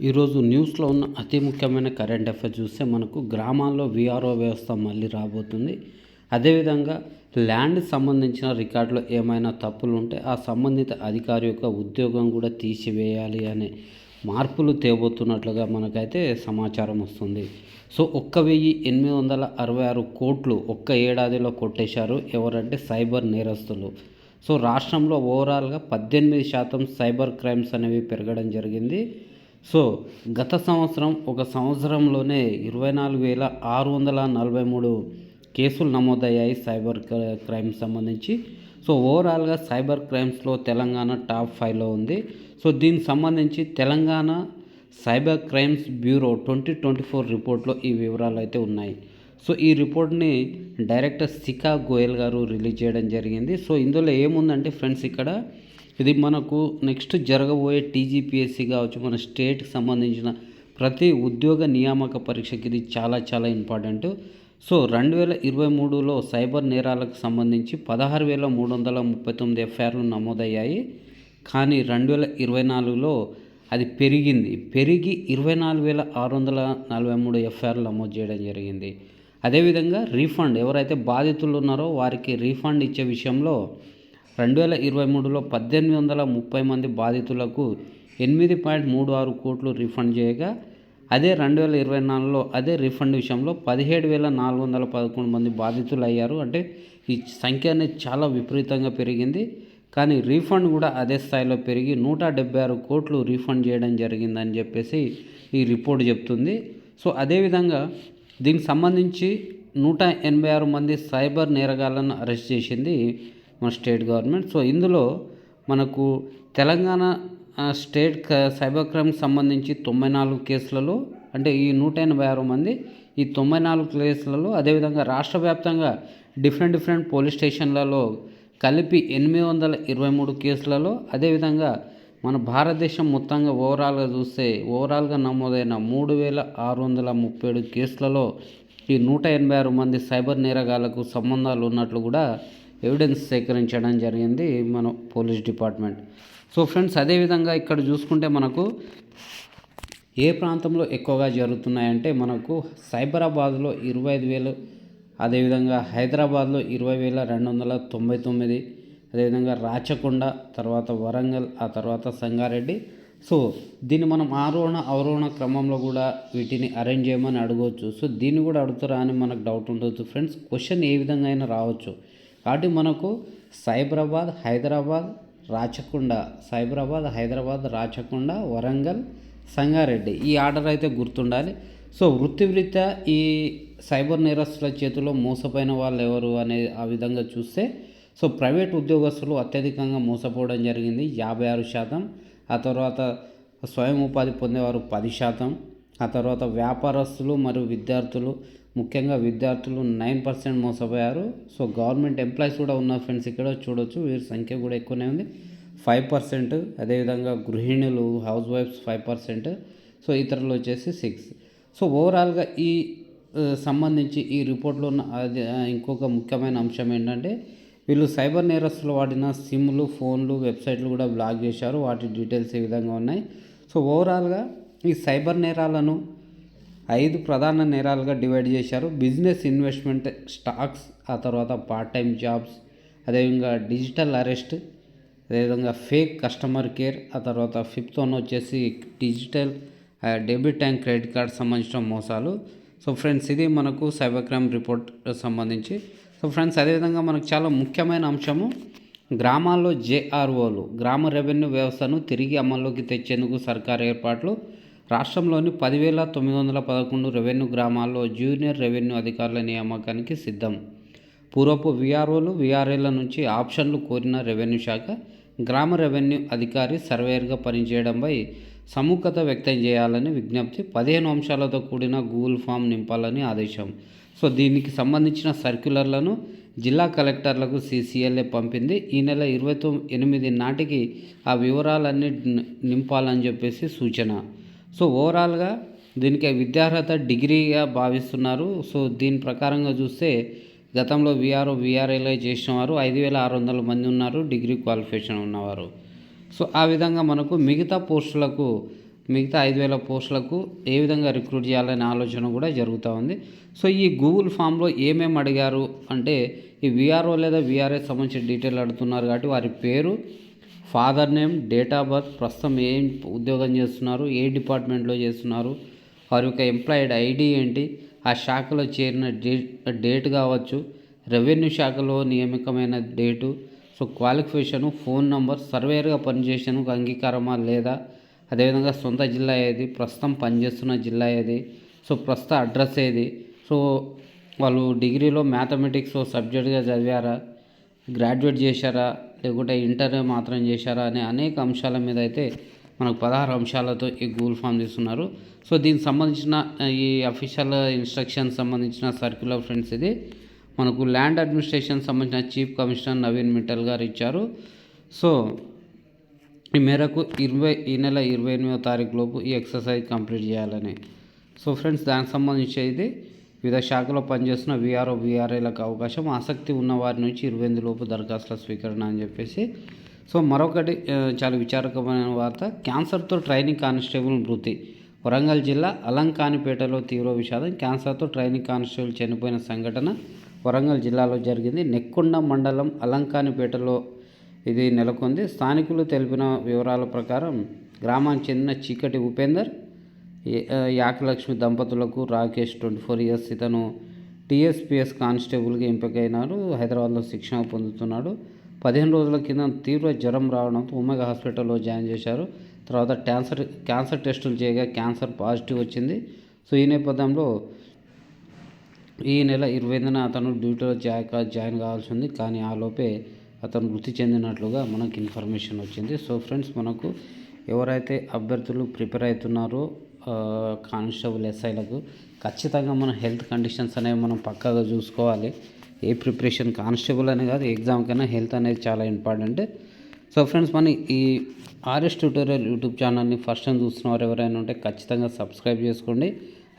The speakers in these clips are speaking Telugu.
ఈరోజు న్యూస్లో ఉన్న అతి ముఖ్యమైన కరెంట్ అఫైర్ చూస్తే మనకు గ్రామాల్లో విఆర్ఓ వ్యవస్థ మళ్ళీ రాబోతుంది. అదేవిధంగా ల్యాండ్ సంబంధించిన రికార్డులో ఏమైనా తప్పులు ఉంటే ఆ సంబంధిత అధికారి యొక్క ఉద్యోగం కూడా తీసివేయాలి అనే మార్పులు తేబోతున్నట్లుగా మనకైతే సమాచారం వస్తుంది. సో ఒక్క వెయ్యి ఎనిమిది వందల అరవై ఆరు కోట్లు ఒక్క ఏడాదిలో కొట్టేశారు ఎవరంటే సైబర్ నేరస్తులు. సో రాష్ట్రంలో ఓవరాల్గా పద్దెనిమిది శాతం సైబర్ క్రైమ్స్ అనేవి పెరగడం జరిగింది. సో గత సంవత్సరం ఒక సంవత్సరంలోనే ఇరవై నాలుగు వేల ఆరు వందల నలభై మూడు కేసులు నమోదయ్యాయి సైబర్ క్రైమ్ సంబంధించి. సో ఓవరాల్గా సైబర్ క్రైమ్స్లో తెలంగాణ టాప్ ఫైవ్లో ఉంది. సో దీనికి సంబంధించి Telangana cyber crimes bureau twenty twenty four రిపోర్ట్లో ఈ వివరాలు అయితే ఉన్నాయి. సో ఈ రిపోర్ట్ని డైరెక్టర్ సికా గోయల్ గారు రిలీజ్ చేయడం జరిగింది. సో ఇందులో ఏముందంటే ఫ్రెండ్స్ ఇక్కడ ఇది మనకు నెక్స్ట్ జరగబోయే టీజీపీఎస్సీ కావచ్చు మన స్టేట్కి సంబంధించిన ప్రతి ఉద్యోగ నియామక పరీక్షకి ఇది చాలా చాలా ఇంపార్టెంట్. సో రెండు వేల ఇరవై మూడులో సైబర్ నేరాలకు సంబంధించి పదహారు వేల మూడు వందల ముప్పై తొమ్మిది ఎఫ్ఐఆర్లు నమోదయ్యాయి. కానీ రెండు వేల ఇరవై నాలుగులో అది పెరిగింది. పెరిగి ఇరవై నాలుగు వేల ఆరు వందల నలభై మూడు ఎఫ్ఐఆర్లు నమోదు చేయడం జరిగింది. అదేవిధంగా రీఫండ్ ఎవరైతే బాధితులు ఉన్నారో వారికి రీఫండ్ ఇచ్చే విషయంలో రెండు వేల ఇరవై మూడులో పద్దెనిమిది వందల ముప్పై మంది బాధితులకు ఎనిమిది పాయింట్ మూడు ఆరు కోట్లు రిఫండ్ చేయగా అదే రెండు వేల ఇరవై నాలుగులో అదే రిఫండ్ విషయంలో పదిహేడు వేల నాలుగు వందల పదకొండు మంది బాధితులు అయ్యారు అంటే ఈ సంఖ్య అనేది చాలా విపరీతంగా పెరిగింది. కానీ రీఫండ్ కూడా అదే స్థాయిలో పెరిగి నూట డెబ్బై ఆరు కోట్లు రీఫండ్ చేయడం జరిగిందని చెప్పేసి ఈ రిపోర్ట్ చెప్తుంది. సో అదేవిధంగా దీనికి సంబంధించి నూట ఎనభై ఆరు మంది సైబర్ నేరగాళ్ళను అరెస్ట్ చేసింది. మన స్టేట్ గవర్నమెంట్. సో ఇందులో మనకు తెలంగాణ స్టేట్ సైబర్ క్రైమ్ సంబంధించి తొంభై నాలుగు కేసులలో అంటే ఈ నూట ఎనభై ఆరు మంది ఈ తొంభై నాలుగు కేసులలో అదేవిధంగా రాష్ట్ర వ్యాప్తంగా డిఫరెంట్ డిఫరెంట్ పోలీస్ స్టేషన్లలో కలిపి ఎనిమిది వందల ఇరవై మూడు కేసులలో అదేవిధంగా మన భారతదేశం మొత్తంగా ఓవరాల్గా చూస్తే ఓవరాల్గా నమోదైన మూడు వేల ఆరు వందల ముప్పై ఏడు కేసులలో ఈ నూట ఎనభై ఆరు మంది సైబర్ నేరగాళ్ళకు సంబంధాలు ఉన్నట్లు కూడా ఎవిడెన్స్ సేకరించడం జరిగింది మన పోలీస్ డిపార్ట్మెంట్ సో ఫ్రెండ్స్ అదేవిధంగా ఇక్కడ చూసుకుంటే మనకు ఏ ప్రాంతంలో ఎక్కువగా జరుగుతున్నాయంటే మనకు సైబరాబాద్లో ఇరవై ఐదు వేలు అదేవిధంగా హైదరాబాద్లో ఇరవై వేల రెండు వందల తొంభై తొమ్మిది అదేవిధంగా రాచకొండ తర్వాత వరంగల్ ఆ తర్వాత సంగారెడ్డి. సో దీన్ని మనం ఆరోహణ అవరోహణ క్రమంలో కూడా వీటిని అరేంజ్ చేయమని అడగవచ్చు. సో దీన్ని కూడా అడుగుతారా అని మనకు డౌట్ ఉండవచ్చు ఫ్రెండ్స్ క్వశ్చన్ ఏ విధంగా అయినా రావచ్చు. కాబట్టి మనకు సైబరాబాద్ హైదరాబాద్ రాచకొండ సైబరాబాద్ హైదరాబాద్ రాచకొండ వరంగల్ సంగారెడ్డి ఈ ఆర్డర్ అయితే గుర్తుండాలి. సో వృత్తిరీత్యా ఈ సైబర్ నేరస్తుల చేతిలో మోసపోయిన వాళ్ళు ఎవరు అనే ఆ విధంగా చూస్తే సో ప్రైవేట్ ఉద్యోగస్తులు అత్యధికంగా మోసపోవడం జరిగింది యాభై ఆరు శాతం. ఆ తర్వాత స్వయం ఉపాధి పొందేవారు పది శాతం. ఆ తర్వాత వ్యాపారస్తులు మరియు విద్యార్థులు ముఖ్యంగా విద్యార్థులు నైన్ పర్సెంట్ మోసపోయారు. సో గవర్నమెంట్ ఎంప్లాయీస్ కూడా ఉన్న ఫ్రెండ్స్ ఇక్కడ చూడొచ్చు వీరి సంఖ్య కూడా ఎక్కువనే ఉంది. ఫైవ్ పర్సెంట్ అదేవిధంగా గృహిణులు హౌస్ వైఫ్స్ ఫైవ్ పర్సెంట్ సో ఇతరులు వచ్చేసి సిక్స్. సో ఓవరాల్గా ఈ సంబంధించి ఈ రిపోర్ట్లో ఉన్న అది ఇంకొక ముఖ్యమైన అంశం ఏంటంటే వీళ్ళు సైబర్ నేరస్తులు వాడిన సిమ్లు ఫోన్లు వెబ్సైట్లు కూడా బ్లాక్ చేశారు. వాటి డీటెయిల్స్ ఏ విధంగా ఉన్నాయి. సో ఓవరాల్గా ఈ సైబర్ నేరాలను ఐదు ప్రధాన నేరాలుగా డివైడ్ చేశారు. బిజినెస్ ఇన్వెస్ట్మెంట్ స్టాక్స్ ఆ తర్వాత పార్ట్ టైం జాబ్స్ అదేవిధంగా డిజిటల్ అరెస్ట్ అదేవిధంగా ఫేక్ కస్టమర్ కేర్ ఆ తర్వాత ఫిఫ్త్ వన్ వచ్చేసి digital debit and credit card సంబంధించిన మోసాలు. సో ఫ్రెండ్స్ ఇది మనకు సైబర్ క్రైమ్ రిపోర్ట్ సంబంధించి. సో ఫ్రెండ్స్ అదేవిధంగా మనకు చాలా ముఖ్యమైన అంశము గ్రామాల్లో జేఆర్ఓలు గ్రామ రెవెన్యూ వ్యవస్థను తిరిగి అమల్లోకి తెచ్చేందుకు సర్కార్ ఏర్పాట్లు. రాష్ట్రంలోని పదివేల తొమ్మిది వందల పదకొండు రెవెన్యూ గ్రామాల్లో జూనియర్ రెవెన్యూ అధికారుల నియామకానికి సిద్ధం. పూర్వపు విఆర్ఓలు విఆర్ఏల నుంచి ఆప్షన్లు కోరిన రెవెన్యూ శాఖ గ్రామ రెవెన్యూ అధికారి సర్వేయర్గా పనిచేయడంపై సముఖత వ్యక్తం చేయాలని విజ్ఞప్తి పదిహేను అంశాలతో కూడిన గూగుల్ ఫామ్ నింపాలని ఆదేశం. సో దీనికి సంబంధించిన సర్క్యులర్లను జిల్లా కలెక్టర్లకు సీసీఎల్ఏ పంపింది. ఈ నెల ఇరవై తొమ్మిది ఎనిమిది నాటికి ఆ వివరాలన్నీ నింపాలని చెప్పేసి సూచన. సో ఓవరాల్గా దీనికి విద్యార్హత డిగ్రీగా భావిస్తున్నారు. సో దీని ప్రకారంగా చూస్తే గతంలో విఆర్ఓ విఆర్ఏలో చేసిన వారు ఐదు వేల ఆరు వందల మంది ఉన్నారు డిగ్రీ క్వాలిఫికేషన్ ఉన్నవారు. సో ఆ విధంగా మనకు మిగతా పోస్టులకు మిగతా ఐదు వేల పోస్టులకు ఏ విధంగా రిక్రూట్ చేయాలనే ఆలోచన కూడా జరుగుతూ ఉంది. సో ఈ గూగుల్ ఫామ్లో ఏమేమి అడిగారు అంటే ఈ విఆర్ఓ లేదా విఆర్ఎస్ సంబంధించిన డీటెయిల్ అడుగుతున్నారు కాబట్టి వారి పేరు father name date of birth ప్రస్తుతం ఏం ఉద్యోగం చేస్తున్నారు ఏ డిపార్ట్మెంట్లో చేస్తున్నారు వారి యొక్క ఎంప్లాయిడ్ ఐడి ఏంటి ఆ శాఖలో చేరిన డేట్ డేట్ కావచ్చు రెవెన్యూ శాఖలో నియమికమైన date so qualification phone number సర్వేయర్గా పనిచేసాను అంగీకారమా లేదా అదేవిధంగా సొంత జిల్లా ఏది ప్రస్తుతం పనిచేస్తున్న జిల్లా ఏది సో ప్రస్తుత అడ్రస్ ఏది సో వాళ్ళు డిగ్రీలో మ్యాథమెటిక్స్ సబ్జెక్ట్గా చదివారా గ్రాడ్యుయేట్ చేశారా లేకుంటే ఇంటర్ మాత్రం చేశారా అనే అనేక అంశాల మీద అయితే మనకు పదహారు అంశాలతో ఈ గూగుల్ ఫామ్ చేస్తున్నారు. సో దీనికి సంబంధించిన ఈ అఫీషియల్ ఇన్స్ట్రక్షన్ సంబంధించిన సర్క్యులర్ ఫ్రెండ్స్ ఇది. మనకు ల్యాండ్ అడ్మినిస్ట్రేషన్ సంబంధించిన చీఫ్ కమిషనర్ నవీన్ మిట్టల్ గారు ఇచ్చారు. సో ఈ మేరకు ఇరవై ఈ నెల ఇరవై ఎనిమిదో తారీఖు లోపు ఈ ఎక్సర్సైజ్ కంప్లీట్ చేయాలని. సో ఫ్రెండ్స్ దానికి సంబంధించి ఇది వివిధ శాఖలో పనిచేస్తున్న విఆర్ఓ వీఆర్ఏలకు అవకాశం ఆసక్తి ఉన్న వారి నుంచి ఇరవై ఎనిమిది లోపు దరఖాస్తుల స్వీకరణ అని చెప్పేసి. సో మరొకటి చాలా విచారకమైన వార్త క్యాన్సర్తో ట్రైనింగ్ కానిస్టేబుల్ మృతి. వరంగల్ జిల్లా అలంకానిపేటలో తీవ్ర విషాదం క్యాన్సర్తో ట్రైనింగ్ కానిస్టేబుల్ చనిపోయిన సంఘటన వరంగల్ జిల్లాలో జరిగింది. నెక్కొండ మండలం అలంకానిపేటలో ఇది నెలకొంది. స్థానికులు తెలిపిన వివరాల ప్రకారం గ్రామానికి చెందిన చీకటి ఉపేందర్ యాకలక్ష్మి దంపతులకు రాకేష్ ట్వంటీ ఫోర్ ఇయర్స్ ఇతను టీఎస్పిఎస్ కానిస్టేబుల్గా ఎంపికైనాడు హైదరాబాద్లో శిక్షణ పొందుతున్నాడు. పదిహేను రోజుల కింద తీవ్ర జ్వరం రావడంతో ఉమ్మగా హాస్పిటల్లో జాయిన్ చేశారు. తర్వాత క్యాన్సర్ క్యాన్సర్ టెస్టులు చేయగా క్యాన్సర్ పాజిటివ్ వచ్చింది. సో ఈ నేపథ్యంలో ఈ నెల ఇరవై ఐదున అతను డ్యూటీలో జాక జాయిన్ కావాల్సి ఉంది. కానీ ఆ లోపే అతను మృతి చెందినట్లుగా మనకు ఇన్ఫర్మేషన్ వచ్చింది. సో ఫ్రెండ్స్ మనకు ఎవరైతే అభ్యర్థులు ప్రిపేర్ అవుతున్నారో కానిస్టేబుల్ ఎస్ఐలకు ఖచ్చితంగా మన హెల్త్ కండిషన్స్ అనేవి మనం పక్కాగా చూసుకోవాలి. ఏ ప్రిపరేషన్ కానిస్టేబుల్ అనే కాదు ఎగ్జామ్ కన్నా హెల్త్ అనేది చాలా ఇంపార్టెంట్. సో ఫ్రెండ్స్ మన ఈ ఆర్ఎస్ ట్యూటోరియల్ యూట్యూబ్ ఛానల్ని ఫస్ట్ టైం చూస్తున్న వారు ఎవరైనా ఉంటే ఖచ్చితంగా సబ్స్క్రైబ్ చేసుకోండి.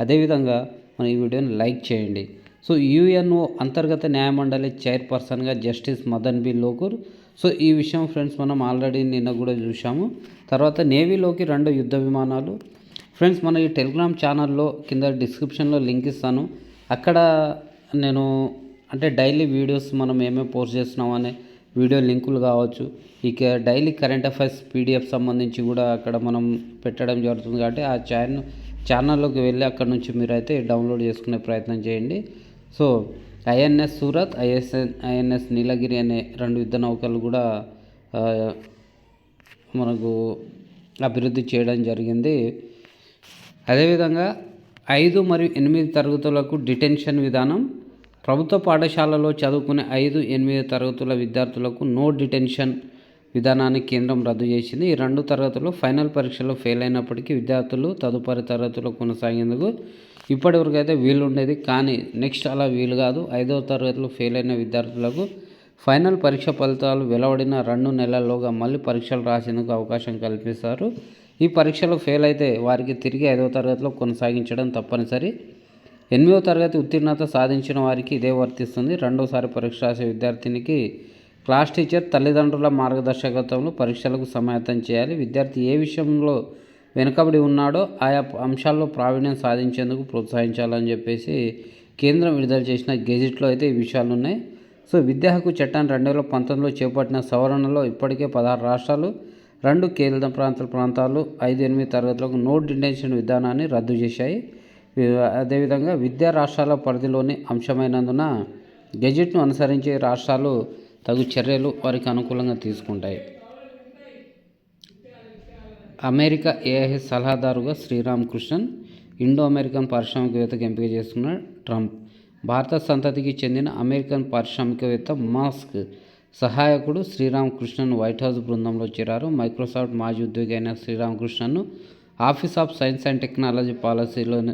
అదేవిధంగా మన ఈ వీడియోని లైక్ చేయండి. సో యుఎన్ఓ అంతర్గత న్యాయమండలి చైర్పర్సన్గా justice Madan B Lokur. So ఈ విషయం ఫ్రెండ్స్ మనం ఆల్రెడీ నిన్న కూడా చూసాము తర్వాత నేవీలోకి రెండు యుద్ధ విమానాలు ఫ్రెండ్స్ మన ఈ టెలిగ్రామ్ ఛానల్లో కింద డిస్క్రిప్షన్లో లింక్ ఇస్తాను. అక్కడ నేను అంటే డైలీ వీడియోస్ మనం ఏమేమి పోస్ట్ చేస్తున్నాం అనే వీడియో లింకులు కావచ్చు. ఇక డైలీ కరెంట్ అఫైర్స్ పీడిఎఫ్ సంబంధించి కూడా అక్కడ మనం పెట్టడం జరుగుతుంది కాబట్టి ఆ ఛానల్ ఛానల్లోకి వెళ్ళి అక్కడ నుంచి మీరైతే డౌన్లోడ్ చేసుకునే ప్రయత్నం చేయండి. So INS Surat ISN INS Nilgiri అనే రెండు యుద్ధ నౌకలు కూడా మనకు అభివృద్ధి చేయడం జరిగింది. అదేవిధంగా ఐదు మరియు ఎనిమిది తరగతులకు డిటెన్షన్ విధానం ప్రభుత్వ పాఠశాలలో చదువుకునే ఐదు ఎనిమిది తరగతుల విద్యార్థులకు నో డిటెన్షన్ విధానాన్ని కేంద్రం రద్దు చేసింది. ఈ రెండు తరగతులు ఫైనల్ పరీక్షలో ఫెయిల్ అయినప్పటికీ విద్యార్థులు తదుపరి తరగతిలో కొనసాగేందుకు ఇప్పటివరకు అయితే వీలు ఉండేది. కానీ నెక్స్ట్ అలా వీలు కాదు. ఐదవ తరగతిలో ఫెయిల్ అయిన విద్యార్థులకు ఫైనల్ పరీక్ష ఫలితాలు వెలువడిన రెండు నెలల్లోగా మళ్ళీ పరీక్షలు రాసేందుకు అవకాశం కల్పిస్తారు. ఈ పరీక్షలో ఫెయిల్ అయితే వారికి తిరిగి ఐదవ తరగతిలో కొనసాగించడం తప్పనిసరి. ఎనిమిదవ తరగతి ఉత్తీర్ణత సాధించిన వారికి ఇదే వర్తిస్తుంది. రెండోసారి పరీక్ష రాసే విద్యార్థినికి క్లాస్ టీచర్ తల్లిదండ్రుల మార్గదర్శకత్వంలో పరీక్షలకు సమాయత్తం చేయాలి. విద్యార్థి ఏ విషయంలో వెనుకబడి ఉన్నాడో ఆయా అంశాల్లో ప్రావీణ్యం సాధించేందుకు ప్రోత్సహించాలని చెప్పేసి కేంద్రం విడుదల చేసిన గెజిట్లో అయితే ఈ విషయాలు ఉన్నాయి సో విద్యా హక్కు చట్టాన్ని రెండు వేల పంతొమ్మిదిలో చేపట్టిన సవరణలో ఇప్పటికే పదహారు రాష్ట్రాలు రెండు కేంద్ర ప్రాంత ప్రాంతాలు ఐదు ఎనిమిది తరగతులకు నో డిటెన్షన్ విధానాన్ని రద్దు చేశాయి. అదేవిధంగా విద్యా రాష్ట్రాల పరిధిలోని అంశమైనందున గెజిట్ను అనుసరించే రాష్ట్రాలు తగు చర్యలు వారికి అనుకూలంగా తీసుకుంటాయి. అమెరికా ఏఐఎస్ సలహాదారుగా శ్రీరామ్ కృష్ణన్ ఇండో అమెరికన్ పారిశ్రామికవేత్తకు ఎంపిక చేసుకున్న ట్రంప్. భారత సంతతికి చెందిన అమెరికన్ పారిశ్రామికవేత్త మాస్క్ సహాయకుడు శ్రీరామకృష్ణన్ వైట్ హౌస్ బృందంలో చేరారు. మైక్రోసాఫ్ట్ మాజీ ఉద్యోగి అయిన శ్రీరామకృష్ణన్ను office of science and technology పాలసీలోని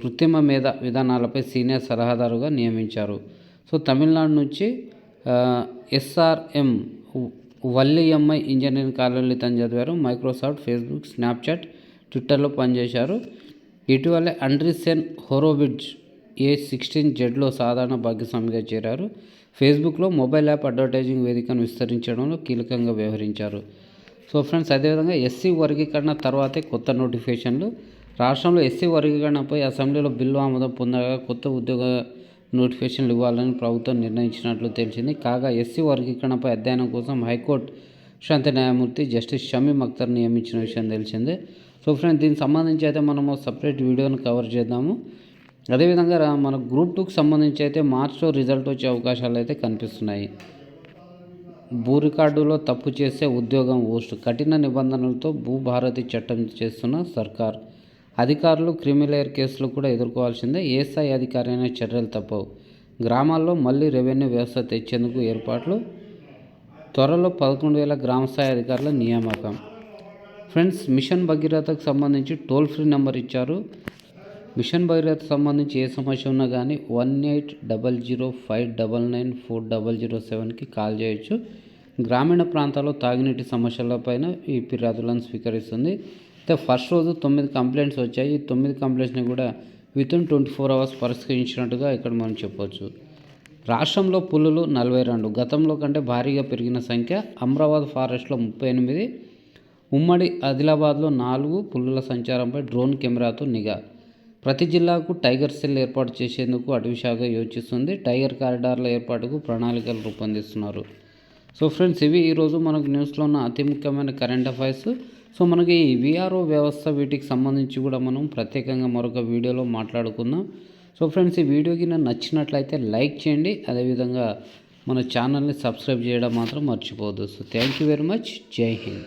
కృత్రిమ మీద విధానాలపై సీనియర్ సలహాదారుగా నియమించారు. సో తమిళనాడు నుంచి ఎస్ఆర్ఎం వల్లిఎంఐ ఇంజనీరింగ్ కాలేజీలో తను చదివారు. మైక్రోసాఫ్ట్ ఫేస్బుక్ స్నాప్చాట్ ట్విట్టర్లో పనిచేశారు. ఇటీవలే అండ్రిసెన్ హోరోబిడ్జ్ ఏ సిక్స్టీన్ జెడ్లో సాధారణ భాగస్వామిగా చేరారు. ఫేస్బుక్లో మొబైల్ యాప్ అడ్వర్టైజింగ్ వేదికను విస్తరించడంలో కీలకంగా వ్యవహరించారు. సో ఫ్రెండ్స్ అదేవిధంగా ఎస్సీ వర్గీకరణ తర్వాతే కొత్త నోటిఫికేషన్లు. రాష్ట్రంలో ఎస్సీ వర్గీకరణపై అసెంబ్లీలో బిల్లు ఆమోదం పొందగా కొత్త ఉద్యోగ నోటిఫికేషన్లు ఇవ్వాలని ప్రభుత్వం నిర్ణయించినట్లు తెలిసింది. కాగా ఎస్సీ వర్గీకరణపై అధ్యయనం కోసం హైకోర్టు శాంతి న్యాయమూర్తి జస్టిస్ షమీమ్ అఖ్తర్ నియమించిన విషయం తెలిసిందే. సో ఫ్రెండ్స్ దీనికి సంబంధించి అయితే మనము సపరేట్ వీడియోను కవర్ చేద్దాము. అదేవిధంగా మన గ్రూప్ టూకి సంబంధించి అయితే మార్చిలో రిజల్ట్ వచ్చే అవకాశాలు అయితే కనిపిస్తున్నాయి. భూ రికార్డులో తప్పు చేస్తే ఉద్యోగం ఓస్ట్ కఠిన నిబంధనలతో భూభారతి చట్టం చేస్తున్న సర్కార్. అధికారులు క్రిమిలేయర్ కేసులు కూడా ఎదుర్కోవాల్సిందే. ఏ స్థాయి అధికారి అయినా చర్యలు తప్పవు. గ్రామాల్లో మళ్ళీ రెవెన్యూ వ్యవస్థ తెచ్చేందుకు ఏర్పాట్లు. త్వరలో పదకొండు వేల గ్రామ స్థాయి అధికారుల నియామకం. ఫ్రెండ్స్ మిషన్ భగీరథకు సంబంధించి టోల్ ఫ్రీ నెంబర్ ఇచ్చారు. మిషన్ భగీరథ సంబంధించి ఏ సమస్య ఉన్నా కానీ one eight double zero five double nine four double zero సెవెన్కి కాల్ చేయొచ్చు. గ్రామీణ ప్రాంతాల్లో తాగునీటి సమస్యలపైన ఈ ఫిర్యాదులను స్వీకరిస్తుంది. అయితే ఫస్ట్ రోజు తొమ్మిది కంప్లైంట్స్ వచ్చాయి. ఈ తొమ్మిది కంప్లైంట్స్ని కూడా వితిన్ ట్వంటీ ఫోర్ అవర్స్ పరిష్కరించినట్టుగా ఇక్కడ మనం చెప్పవచ్చు రాష్ట్రంలో పులులు నలభై రెండు గతంలో కంటే భారీగా పెరిగిన సంఖ్య అమరాబాద్ ఫారెస్ట్లో ముప్పై ఎనిమిది ఉమ్మడి ఆదిలాబాద్లో నాలుగు పులుల సంచారంపై డ్రోన్ కెమెరాతో నిఘా ప్రతి జిల్లాకు టైగర్ సెల్ ఏర్పాటు చేసేందుకు అటవీ శాఖ యోచిస్తుంది. టైగర్ కారిడార్ల ఏర్పాటుకు ప్రణాళికలు రూపొందిస్తున్నారు. సో ఫ్రెండ్స్ ఇవి ఈరోజు మనకు న్యూస్లో ఉన్న అతి ముఖ్యమైన కరెంట్ అఫైర్స్. సో మనకి ఈ విఆర్ఓ వ్యవస్థ వీటికి సంబంధించి కూడా మనం ప్రత్యేకంగా మరొక వీడియోలో మాట్లాడుకుందాం. సో ఫ్రెండ్స్ ఈ వీడియోకి నేను నచ్చినట్లయితే లైక్ చేయండి. అదేవిధంగా మన ఛానల్ని సబ్స్క్రైబ్ చేయడం మాత్రం మర్చిపోవద్దు. So thank you very much. Jai Hind.